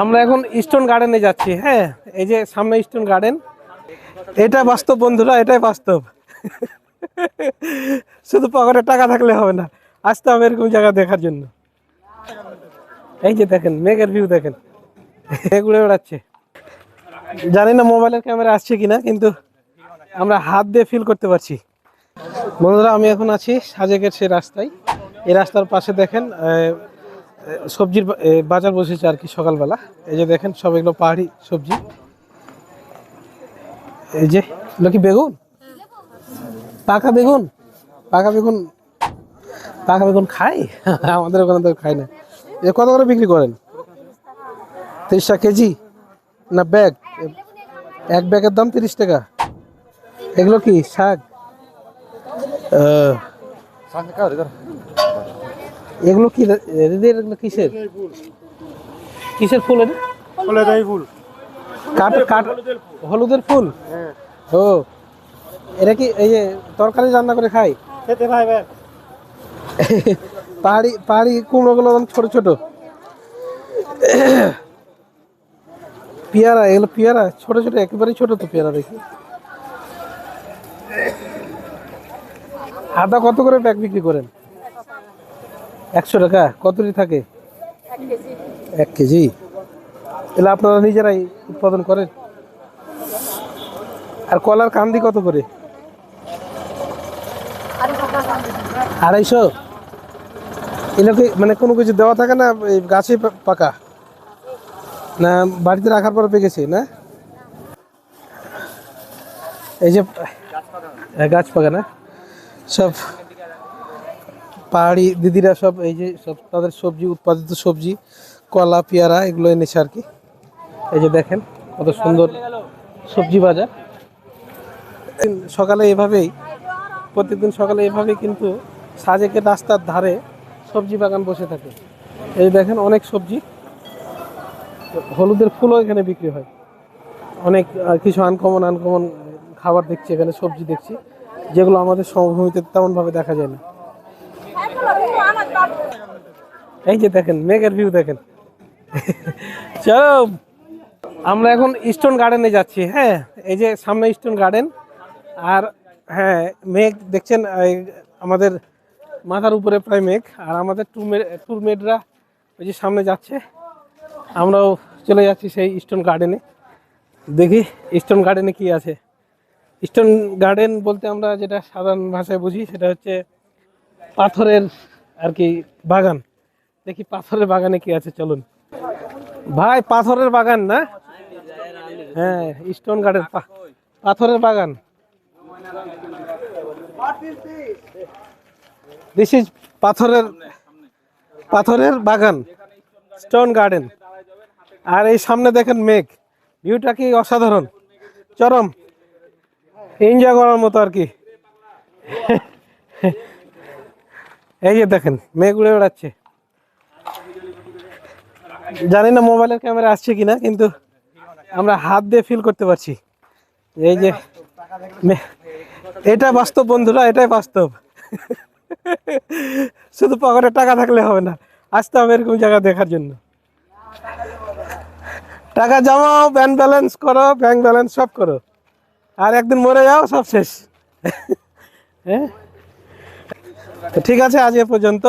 আমরা এখন ইস্টন গার্ডেনে যাচ্ছি হ্যাঁ? এই যে সামনে ইস্টন গার্ডেন এটা বাস্তব, বন্ধুরা, এটাই বাস্তব। শুধু পকেটে টাকা থাকলে হবে না। আসতে হবে এরকম জায়গা দেখার জন্য। এই যে দেখেন, মেঘের ভিউ দেখেন। এগুলো বেড়াচ্ছে। জানি না মোবাইলের ক্যামেরা আসছে কিনা, কিন্তু আমরা হাত দিয়ে ফিল করতে পারছি। বন্ধুরা, আমি এখন আছি সাজেকের সেই রাস্তায়। এই রাস্তার পাশে দেখেন সবজির বাজার বসেছে আর কি সকালবেলা। এই যে দেখেন, সব এগুলো পাহাড়ি সবজি। এই যে, এগুলো কি বেগুন? পাকা বেগুন? পাকা বেগুন পাকা বেগুন খাই? আমাদের ওখানে তো খাই না। এ, কত করে বিক্রি করেন? তিরিশ টাকা কেজি? না, ব্যাগ? এক ব্যাগের দাম তিরিশ টাকা। এগুলো কি শাক? এগুলো কি এদের এগুলো কিসের? কিসের ফুল এটা ফুল। কাঠ কাঠ হলুদের ফুল। ও এটা কি এই যে তরকারি রান্না করে খাই খেতে ভাই ভাই। পাহাড়ি পাহাড়ি কুমড়োগুলো একদম ছোট ছোট। পেয়ারা এগুলো পেয়ারা ছোট ছোট একেবারেই ছোট তো পেয়ারা দেখি। আদা কত করে ব্যাগ বিক্রি করেন? একশো টাকা? কতটি থাকে? এক কেজি। এগুলো আপনারা নিজেরাই উৎপাদন করেন। আর কলার কান্দি কত করে? আড়াইশো? এগুলোকে মানে কোনো কিছু দেওয়া থাকে না এই গাছে পাকা? না বাড়িতে রাখার পর পেকেছে না? এই যে গাছ পাকা না? সব পাহাড়ি দিদিরা সব এই যে সব তাদের সবজি, উৎপাদিত সবজি, কলা, পেয়ারা, এগুলো এনেছে আর কি। এই যে দেখেন কত সুন্দর সবজি বাজার। সকালে এভাবেই প্রত্যেকদিন সকালে এভাবেই কিন্তু সাজেকের রাস্তার ধারে সবজি বাগান বসে থাকে। এই দেখেন অনেক সবজি, হলুদের ফুলও এখানে বিক্রি হয়। অনেক কিছু আনকমন আনকমন খাবার দেখছি, এখানে সবজি দেখছি, যেগুলো আমাদের সমভূমিতে তেমনভাবে দেখা যায় না। এই যে দেখেন, মেঘের ভিউ দেখেন। চলো, আমরা এখন ইস্টন গার্ডেনে যাচ্ছি হ্যাঁ? এই যে সামনে ইস্টন গার্ডেন আর হ্যাঁ মেঘ, দেখছেন আমাদের মাথার উপরে প্রায় মেঘ, আর আমাদের টুরমে টুরমেটরা ওই যে সামনে যাচ্ছে। আমরাও চলে যাচ্ছি সেই ইস্টন গার্ডেনে দেখি ইস্টন গার্ডেনে কি আছে। ইস্টন গার্ডেন বলতে আমরা যেটা সাধারণ ভাষায় বুঝি, সেটা হচ্ছে পাথরের আর কি বাগান। দেখি পাথরের বাগানে কি আছে, চলুন। ভাই, পাথরের বাগান না? হ্যাঁ স্টোন গার্ডেন পাথরের বাগান। দিস ইজ পাথরের পাথরের বাগান স্টোন গার্ডেন আর এই সামনে দেখেন মেঘ। ভিউটা কি অসাধারণ? চরম। এনজয় করার মতো আর কি। এই যে দেখেন, মেঘ উড়ে বেড়াচ্ছে। জানি না মোবাইলের ক্যামেরা আসছে কিনা, কিন্তু আমরা হাত দিয়ে ফিল করতে পারছি। এই যে এটা বাস্তব বন্ধুরা, এটাই বাস্তব। শুধু পকেটে টাকা থাকলে হবে না, আসতে হবে এরকম জায়গা দেখার জন্য। টাকা জমাও ব্যাংক ব্যালেন্স করো ব্যাংক ব্যালেন্স সব করো। আর একদিন মরে যাও, সব শেষ। হ্যাঁ? ঠিক আছে, আজ এ পর্যন্ত।